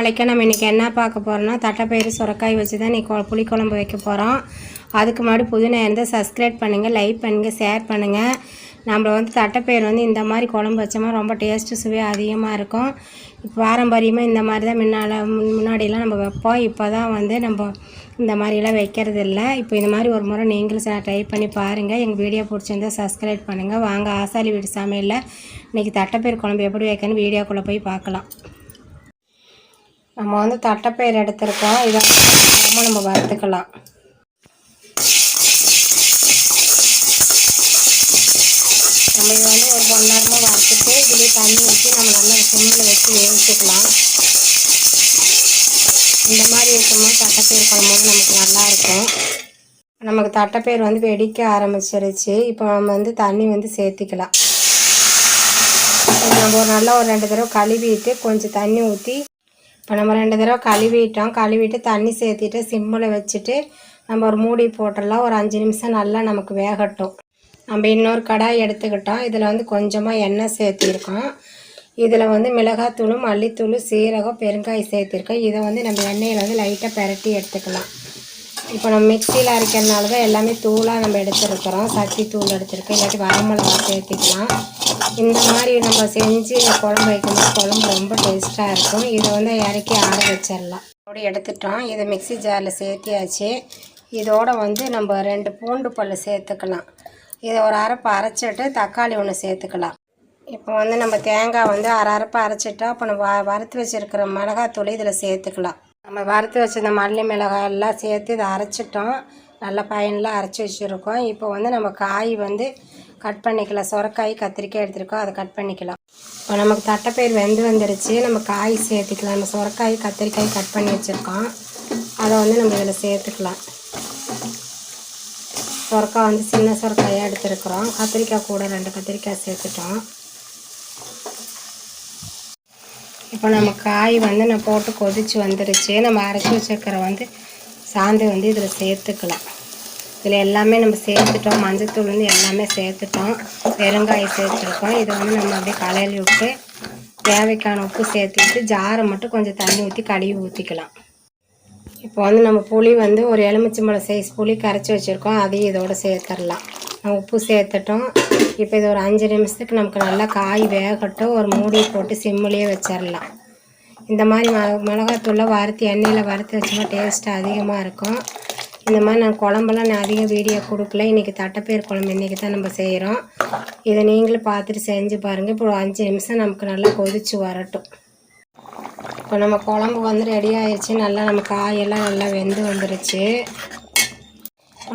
வலைக்க நம்ம இன்றைக்கி என்ன பார்க்க போகிறோம்னா தட்டைப்பயிறு சுரக்காய் வச்சு தான் இன்றைக்கி புளிக்குழம்பு வைக்க போகிறோம் அதுக்கு முன்னாடி புதினா இருந்தால் சப்ஸ்கிரைப் பண்ணுங்கள் லைக் பண்ணுங்கள் ஷேர் பண்ணுங்கள் நம்ம வந்து தட்டைப்பயிறு வந்து இந்த மாதிரி குழம்பு வச்சோம்னா ரொம்ப டேஸ்ட்டு சுவை அதிகமாக இருக்கும். இப்போ பாரம்பரியமாக இந்த மாதிரி தான் முன்னால் முன்னாடியெல்லாம் நம்ம வைப்போம். இப்போ தான் வந்து நம்ம இந்த மாதிரிலாம் வைக்கிறது இல்லை இப்போ இந்த மாதிரி ஒரு முறை நீங்களும் ட்ரை பண்ணி பாருங்கள் எங்கள் வீடியோ பிடிச்சிருந்தா சப்ஸ்கிரைப் பண்ணுங்கள் வாங்க ஆசாலி வீடு சமையலில் இன்றைக்கி தட்டைப்பயிறு குழம்பு எப்படி வைக்கணும்னு வீடியோக்குள்ளே போய் பார்க்கலாம். நம்ம வந்து தட்டைப்பயிர் எடுத்திருக்கோம். இதை நம்ம நம்ம வறுத்துக்கலாம். நம்ம இதை வந்து ஒரு ஒன் நேரமாக வறுத்துட்டு இதுலேயே தண்ணி ஊற்றி நம்ம நல்லா சிம்மில் வச்சு வேவிச்சுக்கலாம். இந்த மாதிரி இருக்கும்போது தட்டைப்பயிர் குழம்பு நமக்கு நல்லா இருக்கும். நமக்கு தட்டைப்பயிர் வந்து வெடிக்க ஆரம்பிச்சிருச்சு. இப்போ நம்ம வந்து தண்ணி வந்து சேர்த்திக்கலாம். நம்ம ஒரு நல்லா ஒரு ரெண்டு தடவை கழுவிட்டு கொஞ்சம் தண்ணி ஊற்றி இப்போ நம்ம ரெண்டு தடவை கழுவிட்டோம். கழுவிட்டு தண்ணி சேர்த்திட்டு சிம்மில் வச்சுட்டு நம்ம ஒரு மூடி போட்டுடலாம். ஒரு அஞ்சு நிமிஷம் நல்லா நமக்கு வேகட்டும். நம்ம இன்னொரு கடாய் எடுத்துக்கிட்டோம். இதில் வந்து கொஞ்சமாக எண்ணெய் சேர்த்திருக்கோம். இதில் வந்து மிளகாத்தூளும் மல்லித்தூள் சீரகம் பெருங்காயம் சேர்த்திருக்கோம். இதை வந்து நம்ம எண்ணெயில் வந்து லைட்டாக பெரட்டி எடுத்துக்கலாம். இப்போ நம்ம மிக்சியில் அரைக்கிறதுனால தான் எல்லாமே தூளாக நம்ம எடுத்துருக்குறோம். சக்தி தூள் எடுத்துருக்கோம். இல்லாட்டி வரமிளகா சேர்த்திக்கலாம். இந்த மாதிரி நம்ம செஞ்சு குழம்பு வைக்கும்போது குழம்பு ரொம்ப டேஸ்ட்டாக இருக்கும். இதை வந்து இறக்கி ஆற வச்சிடலாம் அப்படி எடுத்துட்டோம். இதை மிக்சி ஜாரில் சேர்த்தியாச்சு. இதோட வந்து நம்ம ரெண்டு பூண்டு பல் சேர்த்துக்கலாம். இதை ஒரு அரைப்பு அரைச்சிட்டு தக்காளி ஒன்று சேர்த்துக்கலாம். இப்போ வந்து நம்ம தேங்காய் வந்து அரை அரைப்பு அரைச்சிட்டா அப்போ நம்ம வ- வறுத்து வச்சுருக்கிற மிளகாத்தூள் இதில் சேர்த்துக்கலாம். நம்ம வறுத்து வச்சிருந்த மல்லி மிளகாய் எல்லாம் சேர்த்து இதை அரைச்சிட்டோம். நல்ல பயனில் அரைச்சி வச்சுருக்கோம். இப்போ வந்து நம்ம காய் வந்து கட் பண்ணிக்கலாம். சுரக்காய் கத்திரிக்காய் எடுத்துருக்கோம். அதை கட் பண்ணிக்கலாம். இப்போ நமக்கு தட்டைப்பயிர் வெந்து வந்துருச்சு. நம்ம காய் சேர்த்துக்கலாம். நம்ம சுரக்காய் கத்திரிக்காய் கட் பண்ணி வச்சுருக்கோம். அதை வந்து நம்ம இதில் சேர்த்துக்கலாம். சுரக்காய் வந்து சின்ன சுரக்காயாக எடுத்துருக்குறோம். கத்திரிக்காய் கூட ரெண்டு கத்திரிக்காய் சேர்த்துட்டோம். இப்போ நம்ம காய் வந்து நான் போட்டு கொதித்து வந்துருச்சு. நம்ம அரைச்சி வச்சிருக்கிற வந்து சாந்து வந்து இதில் சேர்த்துக்கலாம். இதில் எல்லாமே நம்ம சேர்த்துட்டோம். மஞ்சத்தூள் வந்து எல்லாமே சேர்த்துட்டோம். பெருங்காயம் சேர்த்துருக்கோம். இதை வந்து நம்ம அப்படியே கலையில் விட்டு தேவைக்கான உப்பு சேர்த்துக்கிட்டு ஜாரை மட்டும் கொஞ்சம் தண்ணி ஊற்றி கழுவி ஊற்றிக்கலாம் இப்போ வந்து நம்ம புளி வந்து ஒரு எலுமிச்சம்பழம் சைஸ் புளி கரைச்சி வச்சுருக்கோம். அதையும் இதோடு சேர்த்துடலாம். நம்ம உப்பு சேர்த்துட்டோம். இப்போ இது ஒரு அஞ்சு நிமிஷத்துக்கு நமக்கு நல்லா காய் வேகட்டும். ஒரு மூடி போட்டு சிம்மிலேயே வச்சிடலாம். இந்த மாதிரி ம மிளகாத்தூளை வறுத்து எண்ணெயில் வறுத்து வச்சோம்னா டேஸ்ட்டு அதிகமாக இருக்கும். இந்த மாதிரி நான் குழம்பெல்லாம் நான் அதிக வீடியோ கொடுக்கல. இன்றைக்கி தட்டைப்பயிர் குழம்பு இன்றைக்கி தான் நம்ம செய்கிறோம் இதை நீங்களும் பார்த்துட்டு செஞ்சு பாருங்கள் இப்போ ஒரு அஞ்சு நிமிஷம் நமக்கு நல்லா கொதிச்சு வரட்டும். இப்போ நம்ம குழம்பு வந்து ரெடி ஆயிடுச்சு நல்லா நம்ம காயெல்லாம் நல்லா வெந்து வந்துருச்சு.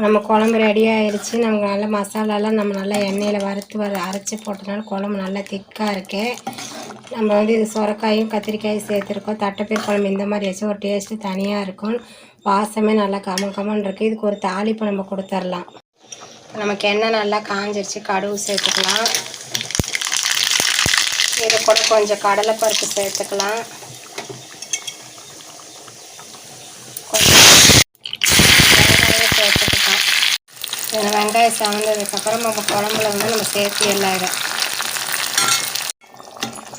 நம்ம குழம்பு ரெடி ஆயிடுச்சு நமக்கு நல்லா மசாலாலாம் நம்ம நல்லா எண்ணெயில் வறுத்து வர அரைச்சி போட்டனால குழம்பு நல்லா திக்காக இருக்கு. நம்ம வந்து இது சுரக்காயும் கத்திரிக்காயும் சேர்த்துருக்கோம். தட்டைப்பயிர் குழம்பு இந்த மாதிரி வச்சு ஒரு டேஸ்ட்டு தனியாக இருக்கும். வாசமே நல்லா கம கமன் இருக்குது இதுக்கு ஒரு தாளிப்பு நம்ம கொடுத்துர்லாம். நமக்கு எண்ணெய் நல்லா காஞ்சிருச்சு கடுகு சேர்த்துக்கலாம். இது கூட கொஞ்சம் கடலைப்பருப்பு சேர்த்துக்கலாம். கொஞ்சம் வெங்காயம் சேர்த்துக்கிட்டோம் வெங்காயம் சார்ந்ததுக்கப்புறம் நம்ம குழம்புல வந்து நம்ம சேர்த்து எல்லாம் இதை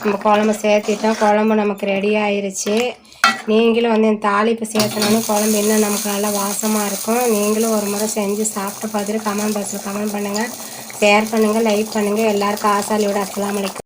நம்ம குழம்பு சேர்த்திட்டோம். குழம்பு நமக்கு ரெடி ஆயிடுச்சு நீங்களும் வந்து இந்த தாளிப்பு சேர்த்தனோன்னு குழம்பு இன்னும் நமக்கு நல்லா வாசமாக இருக்கும். நீங்களும் ஒரு முறை செஞ்சு சாப்பிட்டு பார்த்துட்டு கமெண்ட் பாக்ஸில் கமெண்ட் பண்ணுங்கள் ஷேர் பண்ணுங்கள் லைக் பண்ணுங்கள் எல்லாருக்கும் ஆசாலியோட அஸ்லாம் அலைக்கும்.